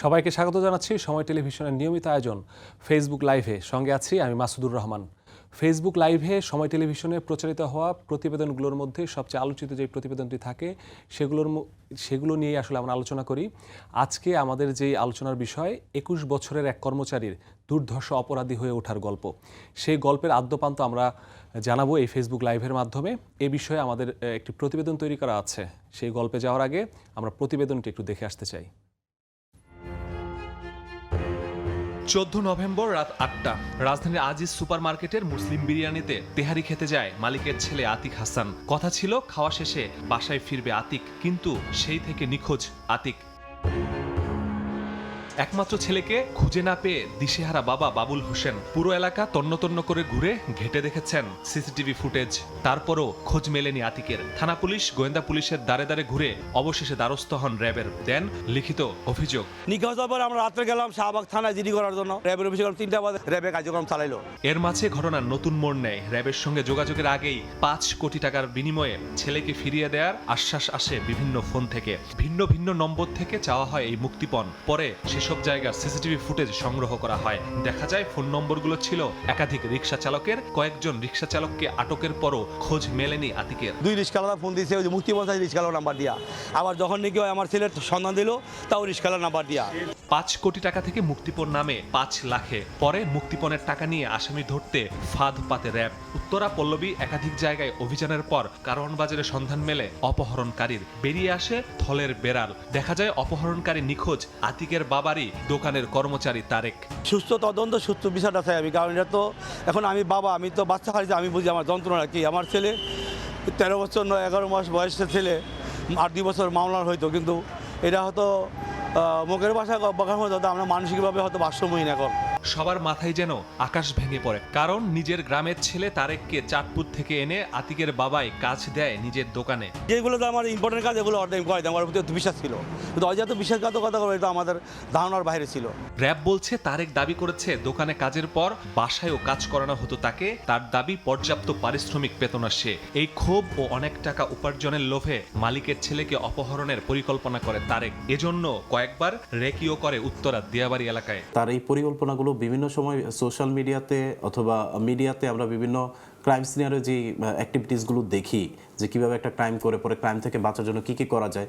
সবাইকে স্বাগত জানাচ্ছি সময় টেলিভিশনের নিয়মিত আয়োজন ফেসবুক লাইভে সঙ্গে আছি আমি মাসুদুর রহমান। ফেসবুক লাইভে সময় টেলিভিশনে প্রচারিত হওয়া প্রতিবেদনগুলোর মধ্যে সবচেয়ে আলোচিত যে প্রতিবেদনটি থাকে, সেগুলোর সেগুলো নিয়ে আসলে আমরা আলোচনা করি। আজকে আমাদের যেই আলোচনার বিষয়, একুশ বছরের এক কর্মচারীর দুর্ধর্ষ অপরাধী হয়ে ওঠার গল্প। সেই গল্পের আদ্যপান্ত আমরা জানাব এই ফেসবুক লাইভের মাধ্যমে। এ বিষয়ে আমাদের একটি প্রতিবেদন তৈরি করা আছে। সেই গল্পে যাওয়ার আগে আমরা প্রতিবেদনটি একটু দেখে আসতে চাই। চোদ্দ নভেম্বর রাত আটটা। রাজধানীর আজিজ সুপার মার্কেটের মুসলিম বিরিয়ানিতে তেহারি খেতে যায় মালিকের ছেলে আতিক হাসান। কথা ছিল, খাওয়া শেষে বাসায় ফিরবে আতিক, কিন্তু সেই থেকে নিখোঁজ আতিক। একমাত্র ছেলেকে খুঁজে না পেয়ে দিশেহারা বাবা বাবুল হোসেন পুরো এলাকা তন্ন তন্ন করে ঘুরে ঘেটে দেখেছেন সিসিটিভি ফুটেজ। তারপরও খোঁজ মেলেনি আতিকের। থানা পুলিশ গোয়েন্দা পুলিশের দ্বারে দ্বারে ঘুরে অবশেষে দ্বারস্থ হন র্যাবের। দেন লিখিত অভিযোগ। নিখোঁজ আমরা রাত্রে গেলাম শাহবাগ থানায় জিডি করার জন্য। র্যাবের গেলাম তিনটা বাজে। র্যাবে কার্যক্রম চালাইলো। এর মাঝে ঘটনার নতুন মোড় নেয়। র্যাবের সঙ্গে যোগাযোগের আগেই পাঁচ কোটি টাকার বিনিময়ে ছেলেকে ফিরিয়ে দেওয়ার আশ্বাস আসে বিভিন্ন ফোন থেকে। ভিন্ন ভিন্ন নম্বর থেকে চাওয়া হয় এই মুক্তিপণ। পরে সেসব জায়গার সিসিটিভি ফুটেজ সংগ্রহ করা হয়। দেখা যায়, ফোন নম্বরগুলো ছিল একাধিক রিক্সা চালকের, কয়েকজন রিক্সা চালককে আটকের পরও খোঁজ মেলেনি আতিকের। দুই রিক্সাওয়ালা ফোন দিয়েছে, ওই যে মুক্তি পঞ্চায়েত রিস্কালার নাম্বার দিয়া। আবার যখন নাকি আমার ছেলের সন্ধান দিল, তাও রিস্কালার নাম্বার দিয়া। পাঁচ কোটি টাকা থেকে মুক্তিপণ নামে পাঁচ লাখে। পরে মুক্তিপণের টাকা নিয়ে আসামি ধরতে ফাঁদ পাতে র্যাব। উত্তরা পল্লবী একাধিক জায়গায় অভিযানের পর কারওয়ান বাজারে সন্ধান মেলে অপহরণকারীর। বেরিয়ে আসে থলের বেড়াল। দেখা যায় অপহরণকারী নিখোঁজ, আতিকের বাবারই দোকানের কর্মচারী তারেক। সুস্থ তদন্ত, সুস্থ বিষয়টা চাই আমি কারণ এটা তো। এখন আমি বাবা, আমি তো বাচ্চা হারিয়েছি আমি বুঝি আমার যন্ত্রণা কি। আমার ছেলে তেরো বছর নয়, এগারো মাস বয়সের ছেলে। আট দুই বছর মামলার হয়তো কিন্তু এটা হয়তো মুখের ভাষা যাতে আমরা মানসিকভাবে হয়তো ভারসাম্যহীন এখন। সবার মাথায় যেন আকাশ ভেঙে পড়ে। কারণ নিজের গ্রামের ছেলে তারেককে চাঁদপুর থেকে এনে আতিকের বাবাই কাজ দেয় নিজের দোকানে। যেগুলো তো আমার ইম্পর্টেন্ট কাজ এগুলো অর্ডার করে দেয়। আমার প্রতি বিশ্বাস ছিল। কিন্তু অযথা বিশ্বাসঘাতকতা করে এটা আমাদের ধারণার বাইরে ছিল। র্যাব বলছে তারেক দাবি করেছে দোকানে কাজের পর বাসায়ও কাজ করানো হতো তাকে। তার দাবি পর্যাপ্ত পারিশ্রমিক পেত না সে। এই ক্ষোভ ও অনেক টাকা উপার্জনের লোভে মালিকের ছেলেকে অপহরণের পরিকল্পনা করে তারেক। এজন্য কয়েকবার রেকিও করে উত্তরা দিয়াবাড়ি এলাকায়। তার এই পরিকল্পনাগুলো বিভিন্ন সময় সোশ্যাল মিডিয়াতে অথবা মিডিয়াতে আমরা বিভিন্ন ক্রাইম সিনারে যে অ্যাক্টিভিটিসগুলো দেখি, যে কীভাবে একটা ক্রাইম করে, পরে ক্রাইম থেকে বাঁচার জন্য কী কী করা যায়,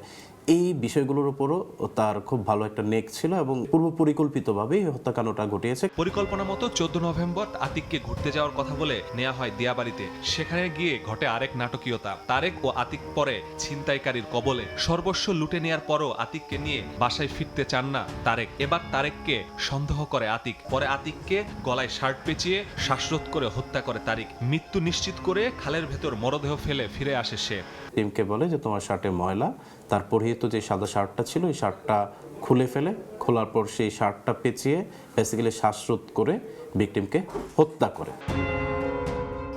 এই বিষয়গুলোর উপরও তার খুব ভালো একটা নেক ছিল এবং পূর্ব পরিকল্পিতভাবেই হত্যাকাণ্ডটা ঘটিয়েছে। পরিকল্পনা মতো চোদ্দ নভেম্বর আতিককে ঘুরতে যাওয়ার কথা বলে নেওয়া হয় দিয়াবাড়িতে। সেখানে গিয়ে ঘটে আরেক নাটকীয়তা। তারেক ও আতিক পরে ছিনতাইকারীর কবলে। সর্বস্ব লুটে নেয়ার পরও আতিককে নিয়ে বাসায় ফিরতে চান না তারেক। এবার তারেককে সন্দেহ করে আতিক। পরে আতিককে গলায় শার্ট পেঁচিয়ে শ্বাসরোধ করে হত্যা করে তারিক মৃত্যু নিশ্চিত করে খালের ভেতর মরদেহ ফেলে ফিরে আসে সে। টিমকে বলে যে, তোমার শার্টে ময়লা। তার পরিহিত যে সাদা শার্টটা ছিল ওই শার্টটা খুলে ফেলে। খোলার পর সেই শার্টটা পেঁচিয়ে বেসিক্যালি শ্বাসরোধ করে ভিকটিমকে হত্যা করে।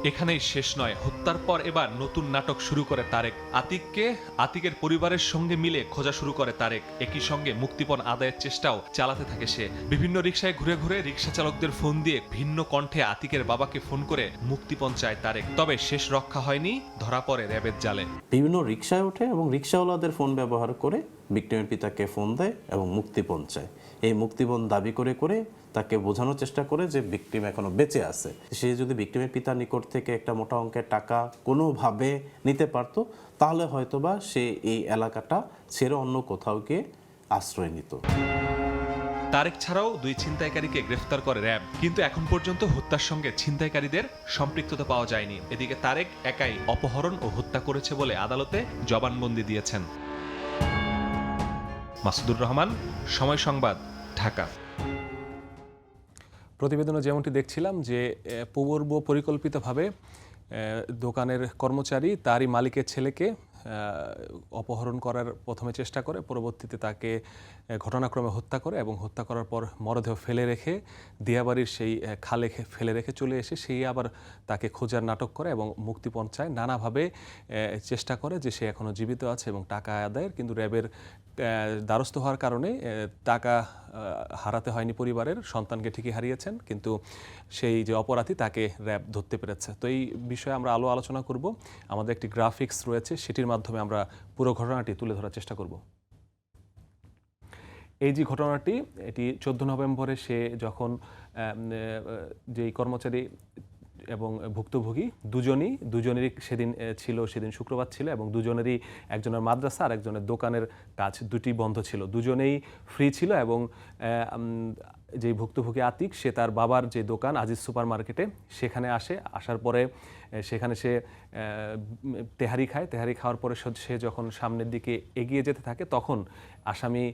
এখানেই শেষ নয়। হত্যার পর এবার নতুন নাটক শুরু করে তারেক। আতিককে আতিকের পরিবারের সঙ্গে মিলে খোঁজা শুরু করে তারেক। একই সঙ্গে মুক্তিপণ আদায়ের চেষ্টাও চালাতে থাকে সে। বিভিন্ন রিক্সায় ঘুরে ঘুরে রিক্সা চালকদের ফোন দিয়ে ভিন্ন কণ্ঠে আতিকের বাবাকে ফোন করে মুক্তিপণ চায় তারেক। তবে শেষ রক্ষা হয়নি, ধরা পড়ে র্যাবের জালে। বিভিন্ন রিক্সায় ওঠে এবং রিক্সাওয়ালাদের ফোন ব্যবহার করে ভিক্টিমের পিতাকে ফোন দেয় এবং মুক্তিপণ চায়। এই মুক্তিপণ দাবি করে করে তাকে বোঝানোর চেষ্টা করে যে বিক্রিম এখনও বেঁচে আছে। সে যদি ভিকটিমের পিতার নিকট থেকে একটা মোটা অঙ্কের টাকা কোনোভাবে নিতে পারতো, তাহলে হয়তোবা সে এই এলাকাটা ছেড়ে অন্য কোথাও গিয়ে আশ্রয় নিত। তারেক ছাড়াও দুই ছিনতাইকারীকে গ্রেফতার করে র্যাব, কিন্তু এখন পর্যন্ত হত্যার সঙ্গে ছিনতাইকারীদের সম্পৃক্ততা পাওয়া যায়নি। এদিকে তারেক একাই অপহরণ ও হত্যা করেছে বলে আদালতে জবানবন্দি দিয়েছেন। মাসুদুর রহমান, সময় সংবাদ, ঢাকা। প্রতিবেদনে যেমনটি দেখছিলাম যে পূর্ব পরিকল্পিতভাবে দোকানের কর্মচারী তারই মালিকের ছেলেকে অপহরণ করার প্রথমে চেষ্টা করে, পরবর্তীতে তাকে ঘটনাক্রমে হত্যা করে এবং হত্যা করার পর মরদেহ ফেলে রেখে, দিয়াবাড়ির সেই খালে ফেলে রেখে চলে এসে সেই আবার তাকে খোঁজার নাটক করে এবং মুক্তিপণ চায়। নানাভাবে চেষ্টা করে যে সে এখনও জীবিত আছে এবং টাকা আদায়ের, কিন্তু র্যাবের দ্বারস্থ হওয়ার কারণে টাকা হারাতে হয়নি পরিবারের, সন্তানকে ঠিকই হারিয়েছেন, কিন্তু সেই যে অপরাধী তাকে র্যাব ধরতে পেরেছে। তো এই বিষয়ে আমরা আলো আলোচনা করব। আমাদের একটি গ্রাফিক্স রয়েছে, সেটির মাধ্যমে আমরা পুরো ঘটনাটি তুলে ধরার চেষ্টা করব। এই যে ঘটনাটি, এটি চোদ্দ নভেম্বরে সে যখন যেই কর্মচারী এবং ভুক্তভোগী দুজনই, দুজনেরই সেদিন ছিল, সেদিন শুক্রবার ছিল এবং দুজনেরই একজনের মাদ্রাসা আর একজনের দোকানের কাজ দুটি বন্ধ ছিল। দুজনেই ফ্রি ছিল এবং যেই ভুক্তভোগী আতিক, সে তার বাবার যে দোকান আজিজ সুপার মার্কেটে, সেখানে আসে। আসার পরে সেখানে সে তেহারি খায়। তেহারি খাওয়ার পরে সে- যখন সামনের দিকে এগিয়ে যেতে থাকে, তখন আসামি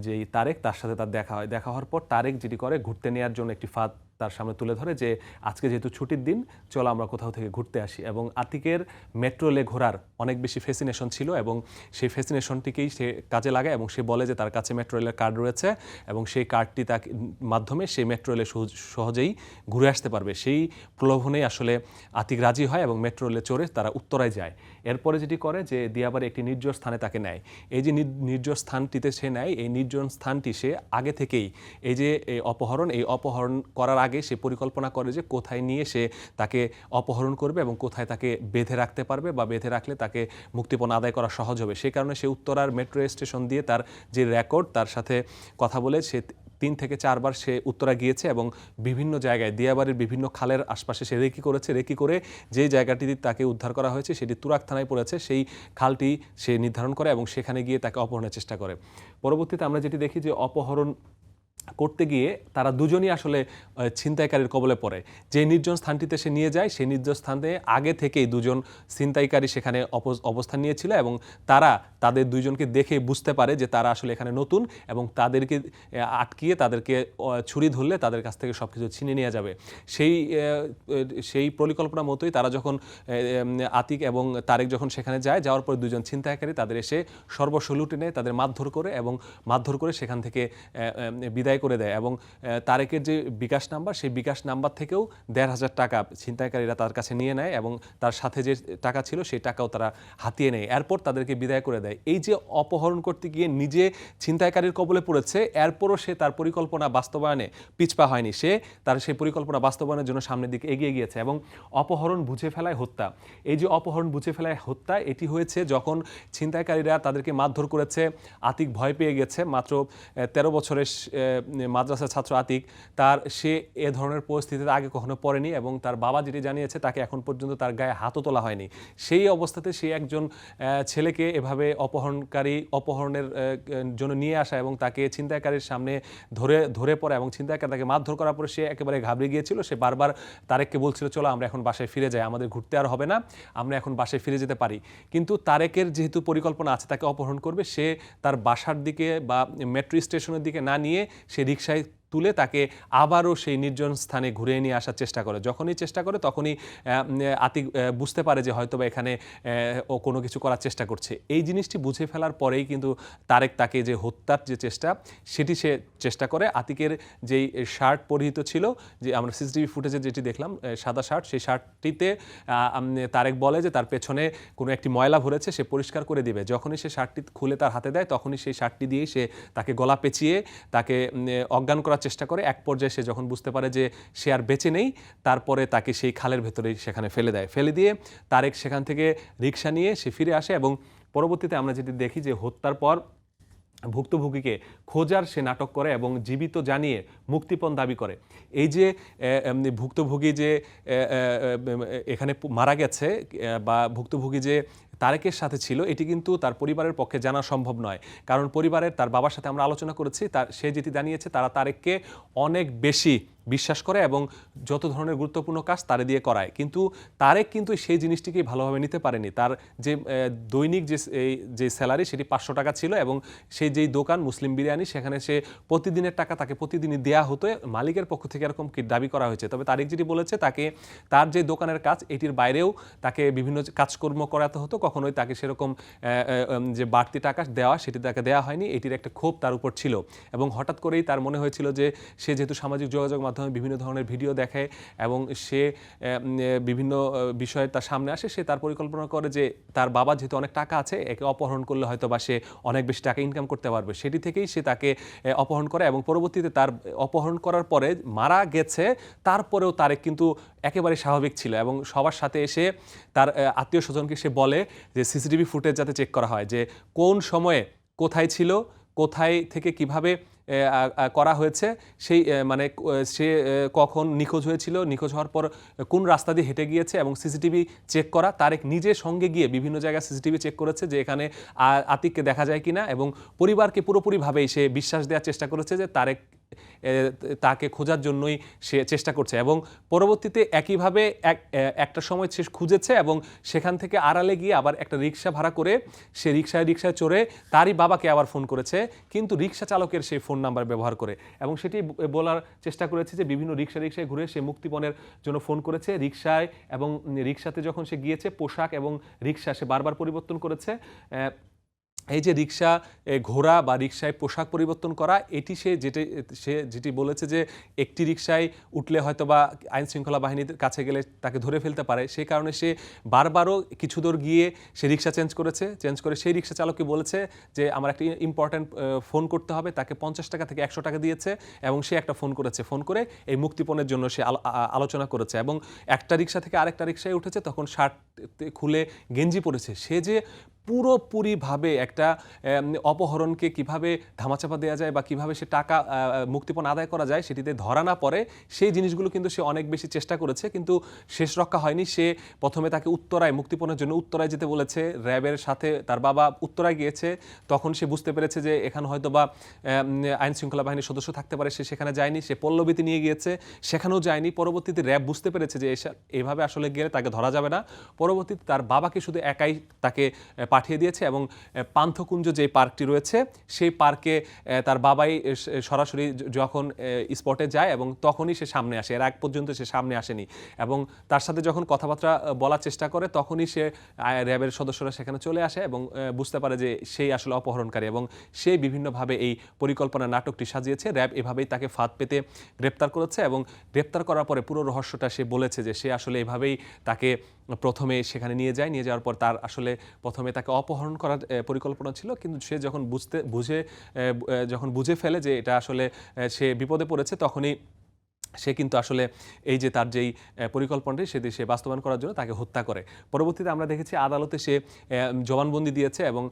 যেই তারেক, তার সাথে তার দেখা হয়। দেখা হওয়ার পর তারেক যেটি করে, ঘুরতে নেওয়ার জন্য একটি ফাঁদ তার সামনে তুলে ধরে যে আজকে যেহেতু ছুটির দিন, চলো আমরা কোথাও থেকে ঘুরতে আসি। এবং আতিকের মেট্রো রেলে ঘোরার অনেক বেশি ফেসিনেশন ছিল এবং সেই ফেসিনেশনটিকেই সে কাজে লাগায় এবং সে বলে যে তার কাছে মেট্রো রেলের কার্ড রয়েছে এবং সেই কার্ডটি তাকে মাধ্যমে সেই মেট্রো রেলে সহজ- সহজেই ঘুরে আসতে পারবে। সেই প্রলোভনেই আসলে আতিক রাজি হয় এবং মেট্রো রেলে চড়ে তারা উত্তরায় যায়। এরপরে যেটি করে যে দিয়াবারে একটি নির্জন স্থানে তাকে নেয়। এই যে নির- নির্জন স্থানটিতে সে নেয়, এই নির্জন স্থানটি সে আগে থেকেই এই যে অপহরণ, এই অপহরণ করার আগে সে পরিকল্পনা করে যে কোথায় নিয়ে সে তাকে অপহরণ করবে এবং কোথায় তাকে বেঁধে রাখতে পারবে বা বেঁধে রাখলে তাকে মুক্তিপণ আদায় করা সহজ হবে। সেই কারণে সে উত্তরার মেট্রো স্টেশন দিয়ে তার যে রেকর্ড তার সাথে কথা বলে সে তিন থেকে চারবার সে উত্তরা গিয়েছে এবং বিভিন্ন জায়গায়, দিয়াবাড়ির বিভিন্ন খালের আশপাশে সে রেকি করেছে। রেকি করে যে জায়গাটি তাকে উদ্ধার করা হয়েছে, সেটি তুরাক থানায় পড়েছে। সেই খালটি সে নির্ধারণ করে এবং সেখানে গিয়ে তাকে অপহরণের চেষ্টা করে। পরবর্তীতে আমরা যেটি দেখি যে অপহরণ করতে গিয়ে তারা দুজনই আসলে ছিনতাইকারীর কবলে পড়ে। যে নির্জন স্থানটিতে সে নিয়ে যায় সেই নির্জন স্থানে আগে থেকেই দুজন ছিনতাইকারী সেখানে অবস্থান নিয়েছিল এবং তারা তাদের দুইজনকে দেখে বুঝতে পারে যে তারা আসলে এখানে নতুন এবং তাদেরকে আটকিয়ে তাদেরকে ছুরি ধরলে তাদের কাছ থেকে সব কিছু ছিনিয়ে নেওয়া যাবে। সেই সেই পরিকল্পনা মতোই তারা যখন আতিক এবং তারেক যখন সেখানে যায় যাওয়ার পর দুজন ছিনতাইকারী তাদের এসে সর্বস্ব লুটে নেয় তাদের মারধর করে এবং মারধর করে সেখান থেকে আহ, বিদায় করে দেয় এবং তারেকের যে বিকাশ নাম্বার, সেই বিকাশ নাম্বার থেকেও দেড় হাজার টাকা ছিনতাইকারীরা তার কাছে নিয়ে নেয় এবং তার সাথে যে টাকা ছিল সেই টাকাও তারা হাতিয়ে নেয়। এরপর তাদেরকে বিদায় করে দেয়। এই যে অপহরণ করতে গিয়ে নিজে ছিনতাইকারীর কবলে পড়েছে, এরপরও সে তার পরিকল্পনা বাস্তবায়নে পিছপা হয়নি। সে তার সেই পরিকল্পনা বাস্তবায়নের জন্য সামনের দিকে এগিয়ে গিয়েছে এবং অপহরণ বুঝে ফেলায় হত্যা। এই যে অপহরণ বুঝে ফেলায় হত্যা, এটি হয়েছে যখন ছিনতাইকারীরা তাদেরকে মারধর করেছে, আতিক ভয় পেয়ে গেছে। মাত্র তেরো বছরের মাদ্রাসার ছাত্র আতিক, তার সে এ ধরনের পরিস্থিতিতে আগে কখনো পড়েনি এবং তার বাবা যেটি জানিয়েছে তাকে এখন পর্যন্ত তার গায়ে হাতও তোলা হয়নি। সেই অবস্থাতে সে একজন ছেলেকে এভাবে অপহরণকারী, অপহরণের জন্য নিয়ে আসা এবং তাকে ছিনতাইকারীর সামনে ধরে ধরে পড়া এবং ছিনতাইকারী তাকে মারধর করার পরে সে একেবারে ঘাবড়ে গিয়েছিল। সে বারবার তারেককে বলছিল, চলো আমরা এখন বাসায় ফিরে যাই, আমাদের ঘুরতে আর হবে না, আমরা এখন বাসায় ফিরে যেতে পারি। কিন্তু তারেকের যেহেতু পরিকল্পনা আছে তাকে অপহরণ করবে, সে তার বাসার দিকে বা মেট্রো স্টেশনের দিকে না নিয়ে সে রিক্সায় তুলে তাকে আবারও সেই নির্জন স্থানে ঘুরিয়ে নিয়ে আসার চেষ্টা করে। যখনই চেষ্টা করে তখনই আতিক বুঝতে পারে যে হয়তোবা এখানে ও কোনো কিছু করার চেষ্টা করছে। এই জিনিসটি বুঝে ফেলার পরেই কিন্তু তারেক তাকে যে হত্যার যে চেষ্টা, সেটি সে চেষ্টা করে। আতিকের যেই শার্ট পরিহিত ছিল, যে আমরা সিসিটিভি ফুটেজে যেটি দেখলাম সাদা শার্ট, সেই শার্টটিতে তারেক বলে যে তার পেছনে কোনো একটি ময়লা ভরেছে, সে পরিষ্কার করে দিবে। যখনই সে শার্টটি খুলে তার হাতে দেয়, তখনই সেই শার্টটি দিয়েই সে তাকে গলা পেঁচিয়ে তাকে অজ্ঞান করার চেষ্টা করে। এক পর্যায়ে সে যখন বুঝতে পারে যে সে আর বেঁচে নেই, তারপরে তাকে সেই খালের ভেতরেই সেখানে ফেলে দেয়। ফেলে দিয়ে তারেক সেখান থেকে রিক্সা নিয়ে সে ফিরে আসে এবং পরবর্তীতে আমরা যেটি দেখি যে হত্যার পর ভুক্তভোগীকে খোঁজার সে নাটক করে এবং জীবিত জানিয়ে মুক্তিপণ দাবি করে। এই যে ভুক্তভোগী যে এখানে মারা গেছে বা ভুক্তভোগী যে তারেকের সাথে ছিল, এটি কিন্তু তার পরিবারের পক্ষে জানা সম্ভব নয়। কারণ পরিবারের তার বাবার সাথে আমরা আলোচনা করেছি, তার, সে যেটি জানিয়েছে, তারা তারেককে অনেক বেশি বিশ্বাস করে এবং যত ধরনের গুরুত্বপূর্ণ কাজ তারে দিয়ে করায়। কিন্তু তারেক কিন্তু সেই জিনিসটিকেই ভালোভাবে নিতে পারেনি। তার যে দৈনিক যে, এই, যে স্যালারি সেটি পাঁচশো টাকা ছিল এবং সেই যেই দোকান, মুসলিম বিরিয়ানি, সেখানে সে প্রতিদিনের টাকা তাকে প্রতিদিনই দেয়া হতো। মালিকের পক্ষ থেকে এরকম দাবি করা হয়েছে? তবে তারেক যেটি বলেছে, তাকে তার যে দোকানের কাজ, এটির বাইরেও তাকে বিভিন্ন কাজকর্ম করাতে হতো। কখনোই তাকে সেরকম যে বাড়তি টাকা দেওয়া, সেটি তাকে দেওয়া হয়নি। এটির একটা ক্ষোভ তার উপর ছিল। এবং হঠাৎ করেই তার মনে হয়েছিল যে, সে যেহেতু সামাজিক যোগাযোগ মাধ্যমে বিভিন্ন ধরনের ভিডিও দেখে এবং সে বিভিন্ন বিষয়ে তার সামনে আসে। সে তার পরিকল্পনা করে যে তার বাবা যেহেতু অনেক টাকা আছে, একে অপহরণ করলে হয়তো বা সে অনেক বেশি টাকা ইনকাম করতে পারবে। সেটি থেকেই সে তাকে অপহরণ করে এবং পরবর্তীতে তার অপহরণ করার পরে মারা গেছে। তারপরেও তারেক কিন্তু একেবারে স্বাভাবিক ছিল এবং সবার সাথে এসে তার আত্মীয় স্বজনকে সে বলে যে সিসিটিভি ফুটেজ যাতে চেক করা হয় যে কোন সময়ে কোথায় ছিল, কোথায় থেকে কীভাবে করা হয়েছে। সেই মানে সে কখন নিখোঁজ হয়েছিল, নিখোঁজ হওয়ার পর কোন রাস্তা দিয়ে হেঁটে গিয়েছে এবং সিসিটিভি চেক করা, তারেক নিজে সঙ্গে গিয়ে বিভিন্ন জায়গায় সিসিটিভি চেক করেছে যে এখানে আতিককে দেখা যায় কিনা এবং পরিবারকে পুরোপুরিভাবেই সে বিশ্বাস দেওয়ার চেষ্টা করেছে যে তারেক তাকে খোঁজার জন্যই সে চেষ্টা করছে এবং পরবর্তীতে একইভাবে এক একটা সময় সে খুঁজেছে এবং সেখান থেকে আড়ালে গিয়ে আবার একটা রিক্সা ভাড়া করে সে রিক্সায় রিক্সায় চড়ে তারই বাবাকে আবার ফোন করেছে, কিন্তু রিক্সা চালকের সেই ফোন নাম্বার ব্যবহার করে এবং সেটি বলার চেষ্টা করেছে যে বিভিন্ন রিক্সা রিক্সায় ঘুরে সে মুক্তিপণের জন্য ফোন করেছে রিক্সায় এবং রিক্সাতে যখন সে গিয়েছে পোশাক এবং রিক্সা সে বারবার পরিবর্তন করেছে এই যে রিক্সা ঘোড়া বা রিক্সায় পোশাক পরিবর্তন করা, এটি সে যেটি সে যেটি বলেছে যে একটি রিক্সায় উঠলে হয়তো বা আইন শৃঙ্খলা বাহিনীর কাছে গেলে তাকে ধরে ফেলতে পারে। সেই কারণে সে বারবারও কিছু দূর গিয়ে সে রিক্সা চেঞ্জ করেছে। চেঞ্জ করে সেই রিক্সা চালককে বলেছে যে, আমার একটি ইম্পর্ট্যান্ট ফোন করতে হবে। তাকে পঞ্চাশ টাকা থেকে একশো টাকা দিয়েছে এবং সে একটা ফোন করেছে। ফোন করে এই মুক্তিপণের জন্য সে আলো- আলোচনা করেছে এবং একটা রিক্সা থেকে আরেকটা রিক্সায় উঠেছে, তখন শার্ট খুলে গেঞ্জি পরেছে। সে যে পুরোপুরিভাবে একটা অপহরণকে কীভাবে ধামাচাপা দেওয়া যায় বা কীভাবে সে টাকা মুক্তিপণ আদায় করা যায় সেটিতে ধরা না পড়ে, সেই জিনিসগুলো কিন্তু সে অনেক বেশি চেষ্টা করেছে, কিন্তু শেষ রক্ষা হয়নি। সে প্রথমে তাকে উত্তরায়, মুক্তিপণের জন্য উত্তরায় যেতে বলেছে। র্যাবের সাথে তার বাবা উত্তরায় গিয়েছে। তখন সে বুঝতে পেরেছে যে এখানে হয়তো বা আইন শৃঙ্খলা বাহিনীর সদস্য থাকতে পারে। সে সেখানে যায়নি, সে পল্লবীতে নিয়ে গিয়েছে। সেখানেও যায়নি। পরবর্তীতে র্যাব বুঝতে পেরেছে যে এভাবে আসলে গেলে তাকে ধরা যাবে না। পরবর্তীতে তার বাবাকে শুধু একাই তাকে পাঠিয়ে দিয়েছে এবং পান্থকুঞ্জ যে পার্কটি রয়েছে, সেই পার্কে তার বাবাই সরাসরি যখন স্পটে যায় এবং তখনই সে সামনে আসে। এর আগ পর্যন্ত সে সামনে আসেনি এবং তার সাথে যখন কথাবার্তা বলার চেষ্টা করে, তখনই সে র্যাবের সদস্যরা সেখানে চলে আসে এবং বুঝতে পারে যে সেই আসলে অপহরণকারী এবং সে বিভিন্নভাবে এই পরিকল্পনা নাটকটি সাজিয়েছে। র্যাব এভাবেই তাকে ফাঁদ পেতে গ্রেপ্তার করেছে এবং গ্রেপ্তার করার পরে পুরো রহস্যটা সে বলেছে যে সে আসলে এভাবেই তাকে প্রথমে সেখানে নিয়ে যায়, নিয়ে যাওয়ার পর তার আসলে প্রথমে তাকে অপহরণ করার পরিকল্পনা ছিল। কিন্তু সে যখন বুঝতে, বুঝে যখন বুঝে ফেলে যে এটা আসলে সে বিপদে পড়েছে, তখনই সে কিন্তু আসলে এই যে তার যেই পরিকল্পনাটি সে বাস্তবায়ন করার জন্য তাকে হত্যা করে। পরবর্তীতে আমরা দেখেছি আদালতে সে জবানবন্দি দিয়েছে এবং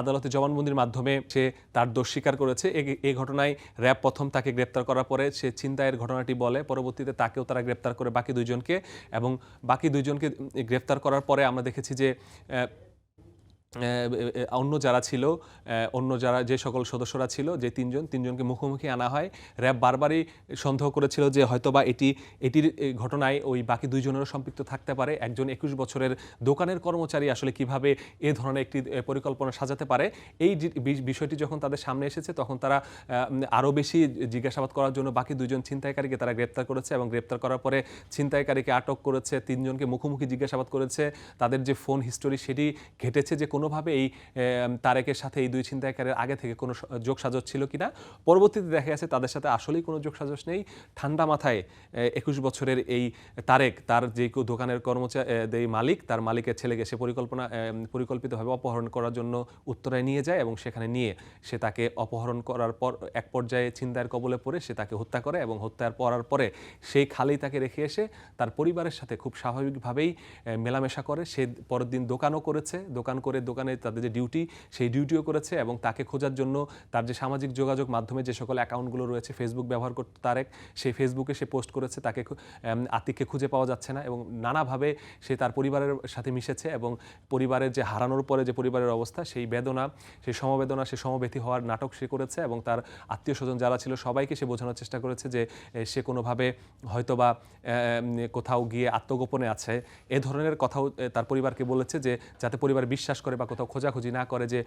আদালতে জবানবন্দির মাধ্যমে সে তার দোষ স্বীকার করেছে। এই ঘটনায় র্যাব প্রথম তাকে গ্রেপ্তার করার পরে সে ছিনতাইয়ের ঘটনাটি বলে। পরবর্তীতে তাকেও তারা গ্রেপ্তার করে বাকি দুইজনকে এবং বাকি দুইজনকে গ্রেপ্তার করার পরে আমরা দেখেছি যে অন্য যারা ছিল অন্য যারা, যে সকল সদস্যরা ছিল, যে তিনজন, তিনজনকে মুখোমুখি আনা হয়। র্যাব বারবারই সন্দেহ করেছিল যে হয়তোবা এটি, এটির ঘটনায় ওই বাকি দুইজনেরও সম্পৃক্ত থাকতে পারে। একজন একুশ বছরের দোকানের কর্মচারী আসলে কীভাবে এ ধরনের একটি পরিকল্পনা সাজাতে পারে, এই বিষয়টি যখন তাদের সামনে এসেছে, তখন তারা আরও বেশি জিজ্ঞাসাবাদ করার জন্য বাকি দুজন ছিনতাইকারীকে তারা গ্রেপ্তার করেছে এবং গ্রেপ্তার করার পরে ছিনতাইকারীকে আটক করেছে, তিনজনকে মুখোমুখি জিজ্ঞাসাবাদ করেছে। তাদের যে ফোন হিস্টোরি, সেটি ঘেটেছে যে কোনোভাবে এই তারেকের সাথে এই দুই ছিনতাইকারের আগে থেকে কোনো যোগসাজশ ছিল কিনা? পরবর্তীতে দেখা গেছে তাদের সাথে আসলেই কোনো যোগসাজশ নেই। ঠান্ডা মাথায় একুশ বছরের এই তারেক, তার যে দোকানের কর্মচারী মালিক, তার মালিকের ছেলেকে সে পরিকল্পনা পরিকল্পিতভাবে অপহরণ করার জন্য উত্তরায় নিয়ে যায় এবং সেখানে নিয়ে সে তাকে অপহরণ করার পর, এক পর্যায়ে ছিনতাইয়ের কবলে পড়ে সে তাকে হত্যা করে এবং হত্যার করার পরে সেই খালেই তাকে রেখে এসে তার পরিবারের সাথে খুব স্বাভাবিকভাবেই মেলামেশা করে। সে পরের দিন দোকানও করেছে। দোকান করে দোকানে তাদের যে ডিউটি সেই ডিউটিও করেছে এবং তাকে খোঁজার জন্য তার যে সামাজিক যোগাযোগ মাধ্যমে যে সকল অ্যাকাউন্টগুলো রয়েছে ফেসবুক ব্যবহার করতে তারেক সেই ফেসবুকে সে পোস্ট করেছে, তাকে আতিককে খুঁজে পাওয়া যাচ্ছে না এবং নানাভাবে সে তার পরিবারের সাথে মিশেছে এবং পরিবারের যে হারানোর পরে যে পরিবারের অবস্থা, সেই বেদনা সেই সমবেদনা, সে সমব্যথী হওয়ার নাটক সে করেছে এবং তার আত্মীয় স্বজন যারা ছিল, সবাইকে সে বোঝানোর চেষ্টা করেছে যে সে কোনোভাবে হয়তোবা কোথাও গিয়ে আত্মগোপনে আছে। এ ধরনের কথাও তার পরিবারকে বলেছে যে, যাতে পরিবার বিশ্বাস করে বা কোথাও খোঁজাখুঁজি না করে যে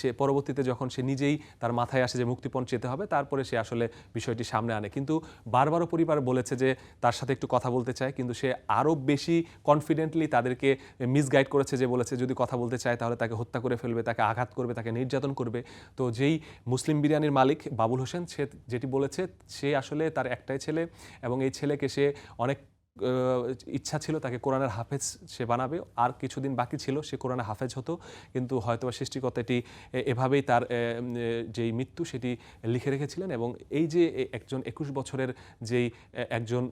সে পরবর্তীতে যখন সে নিজেই তার মাথায় আসে যে মুক্তিপণ চেতে হবে, তারপরে সে আসলে বিষয়টি সামনে আনে। কিন্তু বারবারও পরিবার বলেছে যে, তার সাথে একটু কথা বলতে চায়, কিন্তু সে আরও বেশি কনফিডেন্টলি তাদেরকে মিসগাইড করেছে যে বলেছে, যদি কথা বলতে চায় তাহলে তাকে হত্যা করে ফেলবে, তাকে আঘাত করবে, তাকে নির্যাতন করবে। তো যেই মুসলিম বিরিয়ানির মালিক বাবুল হোসেন, সে যেটি বলেছে, সে আসলে তার একটাই ছেলে এবং এই ছেলেকে সে অনেক ইচ্ছা ছিল তাকে কোরআনের হাফেজ সে বানাবে। আর কিছুদিন বাকি ছিল, সে কোরআনে হাফেজ হতো। কিন্তু হয়তো বা সৃষ্টিকর্তাটি এ- এভাবেই তার যেই মৃত্যু সেটি লিখে রেখেছিলেন এবং এই যে একজন একুশ বছরের যেই একজন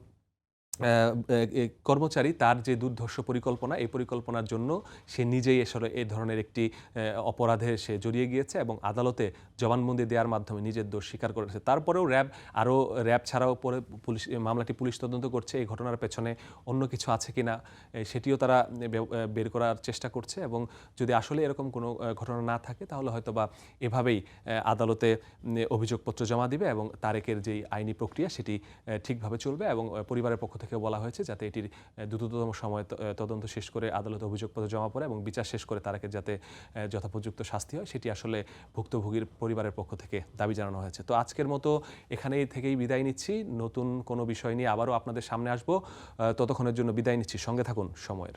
কর্মচারী তার যে দুর্ধর্ষ পরিকল্পনা এই পরিকল্পনার জন্য সে নিজেই আসলে এই ধরনের একটি অপরাধে সে জড়িয়ে গিয়েছে এবং আদালতে জবানবন্দি দেওয়ার মাধ্যমে নিজের দোষ স্বীকার করেছে। তারপরেও র্যাব আরও র্যাব ছাড়াও পরে পুলিশ মামলাটি পুলিশ তদন্ত করছে এই ঘটনার পেছনে অন্য কিছু আছে কিনা এ, সেটিও তারা বের করার চেষ্টা করছে এবং যদি আসলে এরকম কোনো ঘটনা না থাকে তাহলে হয়তো বা এভাবেই আদালতে অভিযোগপত্র জমা দিবে এবং তারেকের যেই আইনি প্রক্রিয়া সেটি ঠিকভাবে চলবে এবং পরিবারের পক্ষ থেকে বলা হয়েছে যাতে এটির দ্রুততম সময় তদন্ত শেষ করে আদালতে অভিযোগপত্র জমা পড়ে এবং বিচার শেষ করে তারাকে যাতে যথোপযুক্ত শাস্তি হয়, সেটি আসলে ভুক্তভোগীর পরিবারের পক্ষ থেকে দাবি জানানো হয়েছে। তো আজকের মতো এখানেই থেকেই বিদায় নিচ্ছি। নতুন কোনো বিষয় নিয়ে আবারও আপনাদের সামনে আসব। ততক্ষণের জন্য বিদায় নিচ্ছি। সঙ্গে থাকুন সময়ের।